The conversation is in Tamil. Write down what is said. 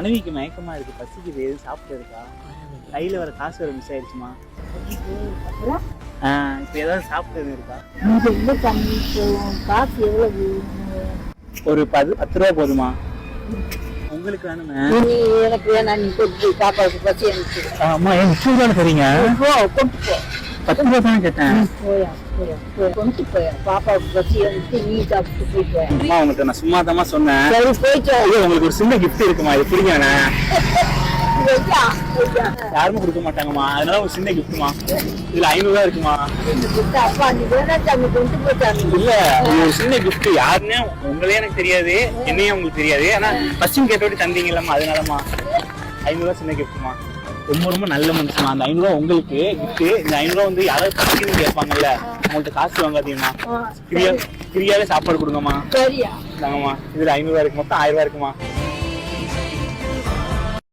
மனைவிக்கு மயக்கமா இருக்கு பசிக்குது எதுவும் இருக்கா கையில வர காசு வர மிஸ் ஆயிடுச்சுமா? இப்ப ஏதாவது சாப்பிட்டு எதுவும் இருக்கா? தண்ணி காசு எவ்வளவு ஒரு பது பத்து ரூபா போதுமா? உங்களுக்கு வேணுமே. நீ எனக்கு வேணாம் நீ கொண்டு பாப்பாவுக்கு பசி அனுப்பிச்சு. ரூபா தரீங்க போ கொண்டு போ. பத்து ரூபா தானே கேட்டேன் கொண்டு போயா. பாப்பாவுக்கு நீ சாப்பிட்டு போயிட்டு வா. அம்மா உங்கள்கிட்ட நான் சும்மா தான் சொன்னேன். சரி போயிட்டு உங்களுக்கு ஒரு சின்ன கிஃப்ட் இருக்குமா? இது வையா. யாருமே கொடுக்க மாட்டாங்கம்மா. அதனால ஒரு சின்ன கிஃப்ட்மா இதுல ஐநூறு ரூபா இருக்குமா இல்ல ஒரு சின்ன கிஃப்ட் யாருன்னே உங்களே எனக்கு தெரியாது. என்னையும் உங்களுக்கு தெரியாது. ஆனா ஃபர்ஸ்ட் கேட்டோடி தந்தீங்கல்லம்மா அதனாலமா ஐநூறு ரூபா சின்ன கிஃப்ட்மா ரொம்ப ரொம்ப நல்ல மனுஷமா அந்த ஐநூறு ரூபா உங்களுக்கு கிஃப்ட் இந்த ஐநூறு ரூபா வந்து யாராவது பசிக்குதுன்னு கேட்பாங்கல்ல உங்கள்ட்ட காசு வாங்காதீங்கம்மா. ஃப்ரீயா ஃப்ரீயாவே சாப்பாடு கொடுங்கம்மா. சரியா? தாங்கம்மா இதுல ஐநூறு ரூபா இருக்கு மொத்தம் ஆயிரம் ரூபா இருக்குமா?